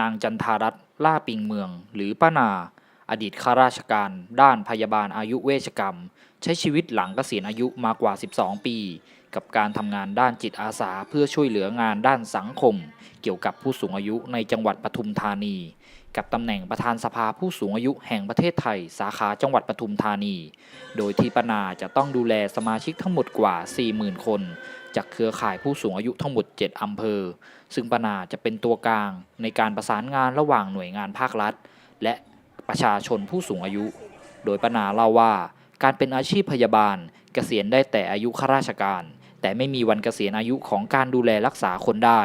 นางจันทารัตน์ล่าปิงเมือง หรือป้านา อดีตข้าราชการ ด้านพยาบาลอายุเวชกรรม ใช้ชีวิตหลังเกษียณอายุมากว่า 12 ปี กับการทำงานด้านจิตอาสาเพื่อช่วยเหลืองานด้านสังคม เกี่ยวกับผู้สูงอายุในจังหวัดปทุมธานี กับตำแหน่งประธานสภาผู้สูงอายุแห่งประเทศไทย สาขาจังหวัดปทุมธานี โดยที่ปนาจะต้องดูแลสมาชิกทั้งหมดกว่า 40,000 คน จากเครือข่ายผู้สูงอายุทั้งหมด 7 อำเภอ ซึ่งปนาจะเป็นตัวกลางในการประสานงานระหว่างหน่วยงานภาครัฐ และประชาชนผู้สูงอายุ โดยปนาเล่าว่า การเป็นอาชีพพยาบาล เกษียณได้แต่อายุข้าราชการ แต่ไม่มีวันเกษียณอายุของการดูแลรักษาคนได้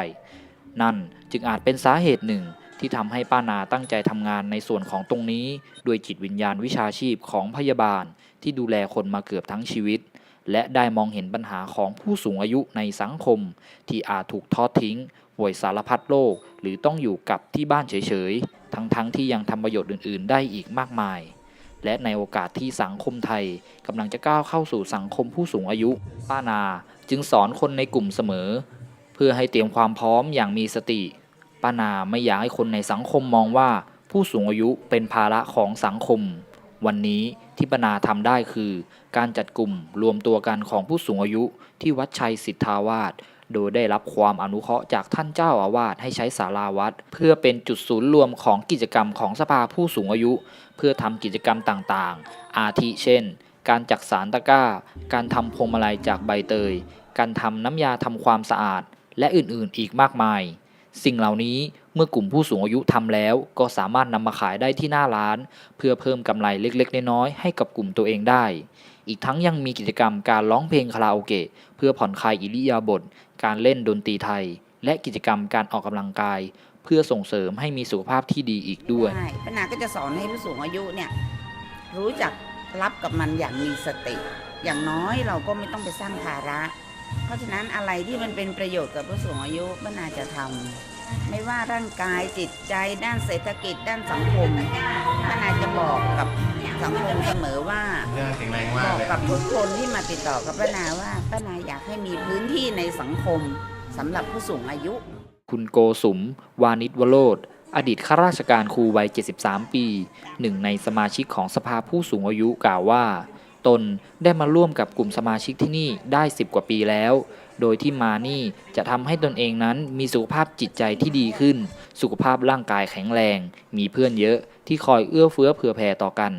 นั่นจึงอาจเป็นสาเหตุหนึ่ง ที่ทำให้ป้านาตั้งใจทำงานในส่วนของตรงนี้ ด้วยจิตวิญญาณวิชาชีพของพยาบาล ที่ดูแลคนมาเกือบทั้งชีวิต และได้มองเห็นปัญหาของผู้สูงอายุในสังคม ที่อาจถูกทอดทิ้งป่วยสารพัดโรคหรือต้องอยู่กับที่บ้านเฉยๆ ทั้งๆทที่ยังทำประโยชน์อื่น ๆ ได้อีกมากมาย และในโอกาสที่สังคมไทยกำลังจะก้าวเข้าสู่สังคมผู้สูงอายุ ป้านาจึงสอนคนในกลุ่มเสมอ เพื่อให้เตรียมความพร้อมอย่างมีสติ ป้านาไม่อยากให้คนในสังคมมองว่า ผู้สูงอายุเป็นภาระของสังคม วันนี้ที่ป้านาทำได้คือ การจัดกลุ่มรวมตัวกันของผู้สูงอายุที่วัดชัยสิทธาวาสโดยได้รับความอนุเคราะห์จากท่านเจ้าอาวาสให้ใช้ศาลาวัด เพื่อเป็นจุดศูนย์รวมของกิจกรรมของสภาผู้สูงอายุ เพื่อทำกิจกรรมต่างๆ อาทิเช่น การจักสารตะกร้า การทำพวงมาลัยจากใบเตย การทำน้ำยาทำความสะอาด และอื่นๆอีกมากมาย สิ่งเหล่านี้เมื่อกลุ่มผู้สูงอายุทำแล้ว ก็สามารถนำมาขายได้ที่หน้าร้าน เพื่อเพิ่มกำไรเล็กๆน้อยๆให้กับกลุ่มตัวเองได้ อีกทั้งยังมีกิจกรรมการร้องเพลงคาราโอเกะเพื่อผ่อนคลายอิริยาบถการเล่นดนตรีไทย และกิจกรรมการออกกำลังกาย เพื่อส่งเสริมให้มีสุขภาพที่ดีอีกด้วยใช่ป้านาก็จะสอนให้ผู้สูงอายุเนี่ยรู้จักรับกับมันอย่างมีสติ อย่างน้อยเราก็ไม่ต้องไปสร้างภาระ เพราะฉะนั้นอะไรที่มันเป็นประโยชน์กับผู้สูงอายุป้านาจะทำไม่ว่าร่างกายจิตใจด้านเศรษฐกิจด้านสังคมป้านาจะบอกกับสังคมเสมอว่า เรื่องแข็งแรงมาบกอกเลย กับทุกคนที่มาติดต่อกับป้านาว่าป้านาอยากให้มีพื้นที่ในสังคมสำหรับผู้สูงอายุ คุณโกสุม วานิชวโรธอดีตข้าราชการครูวัย 73 ปี หนึ่งในสมาชิกของสภาผู้สูงอายุกล่าวว่า ตนได้มาร่วมกับกลุ่มสมาชิกที่นี่ได้ 10 กว่าปีแล้ว โดยที่มานี่จะทำให้ตนเองนั้นมีสุขภาพจิตใจที่ดีขึ้น สุขภาพร่างกายแข็งแรง มีเพื่อนเยอะที่คอยเอื้อเฟื้อเผื่อแผ่ต่อกัน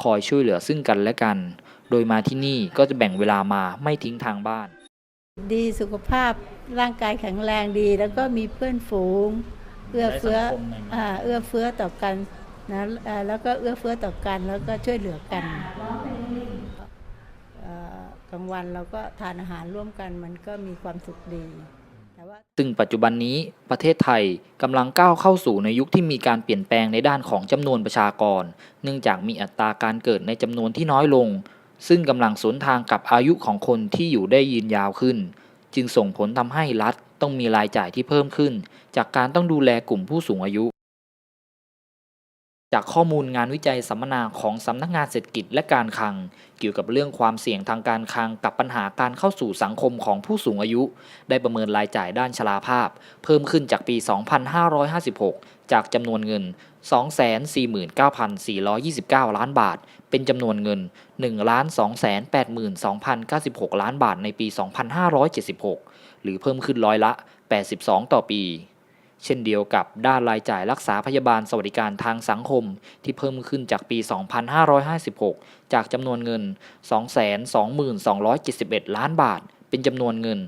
คอยช่วยเหลือซึ่งกันและกัน โดยมาที่นี่ก็จะแบ่งเวลามาไม่ทิ้งทางบ้าน ดีสุขภาพร่างกายแข็งแรงดี แล้วก็มีเพื่อนฝูง เอื้อเฟื้อในสังคมนะอ่าเอื้อเฟื้อต่อกันนะอ่าแล้วก็เอื้อเฟื้อต่อกันแล้วก็ช่วยเหลือกันเอ่อ กลางวันเราก็ทานอาหารร่วมกันมันก็มีความสุขดีแต่ว่าซึ่งปัจจุบันนี้ประเทศไทยกำลังก้าวเข้าสู่ในยุคที่มีการเปลี่ยนแปลงในด้านของจำนวนประชากร เนื่องจากมีอัตราการเกิดในจำนวนที่น้อยลง ซึ่งกำลังสวนทางกับอายุของคนที่อยู่ได้ยืนยาวขึ้น จึงส่งผลทำให้รัฐต้องมีรายจ่ายที่เพิ่มขึ้น จากการต้องดูแลกลุ่มผู้สูงอายุ จากข้อมูลงานวิจัยสัมมนาของสำนักงานเศรษฐกิจและการคลัง เกี่ยวกับเรื่องความเสี่ยงทางการคลังกับปัญหาการเข้าสู่สังคมของผู้สูงอายุ ได้ประเมินรายจ่ายด้านชราภาพ เพิ่มขึ้นจากปี 2556 จากจำนวนเงิน 249,429 ล้านบาท เป็นจำนวนเงิน 1,282,096 ล้านบาทในปี 2576 หรือเพิ่มขึ้นร้อยละ 82 ต่อปี เช่นเดียวกับด้านรายจ่ายรักษาพยาบาลสวัสดิการทางสังคม ที่เพิ่มขึ้นจากปี 2556 จากจำนวนเงิน 222,271 ล้านบาท เป็นจำนวนเงิน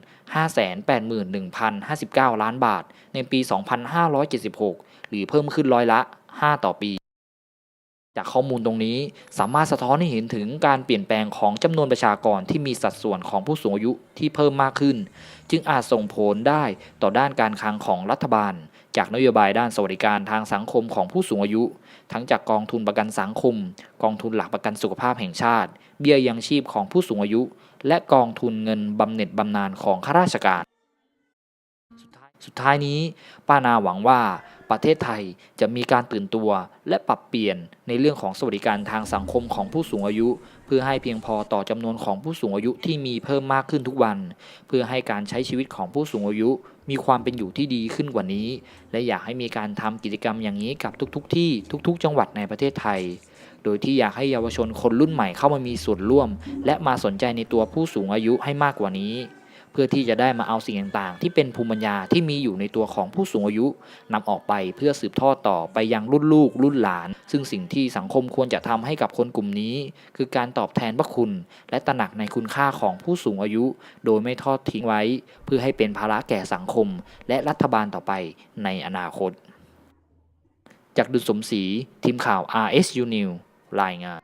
581,059 ล้านบาท ในปี 2576 หรือเพิ่มขึ้นร้อยละ 5 ต่อปี จากข้อมูลตรงนี้สามารถสะท้อนให้เห็นถึงการเปลี่ยนแปลงของจำนวนประชากรที่มีสัดส่วนของผู้สูงอายุที่เพิ่มมากขึ้น จึงอาจส่งผลได้ต่อด้านการคลังของรัฐบาล จากนโยบายด้านสวัสดิการทางสังคมของผู้สูงอายุ ทั้งจากกองทุนประกันสังคม กองทุนหลักประกันสุขภาพแห่งชาติ เบี้ยยังชีพของผู้สูงอายุ และกองทุนเงินบำเหน็จบำนาญของข้าราชการ สุดท้ายสุดท้ายนี้ป้านาหวังว่า ประเทศไทยจะมีการตื่นตัว และปรับเปลี่ยนในเรื่องของสวัสดิการทางสังคมของผู้สูงอายุ เพื่อให้เพียงพอต่อจำนวนของผู้สูงอายุที่มีเพิ่มมากขึ้นทุกวัน เพื่อให้การใช้ชีวิตของผู้สูงอายุ มีความเป็นอยู่ที่ดีขึ้นกว่านี้ และอยากให้มีการทำกิจกรรมอย่างนี้กับทุกๆทที่ทุก ๆ จังหวัดในประเทศไทย โดยที่อยากให้เยาวชนคนรุ่นใหม่เข้ามามีส่วนร่วม และมาสนใจในตัวผู้สูงอายุให้มากกว่านี้ เพื่อที่จะได้มาเอาสิ่งต่างๆ ที่เป็นภูมิปัญญาที่มีอยู่ในตัวของผู้สูงอายุนำออกไปเพื่อสืบทอดต่อไปยังรุ่นลูก รุ่นหลาน ซึ่งสิ่งที่สังคมควรจะทำให้กับคนกลุ่มนี้ คือการตอบแทนพระคุณ และตระหนักในคุณค่าของผู้สูงอายุ โดยไม่ทอดทิ้งไว้ เพื่อให้เป็นภาระแก่สังคม และรัฐบาลต่อไปในอนาคต จากดุลสมศรีทีมข่าว RSU News รายงาน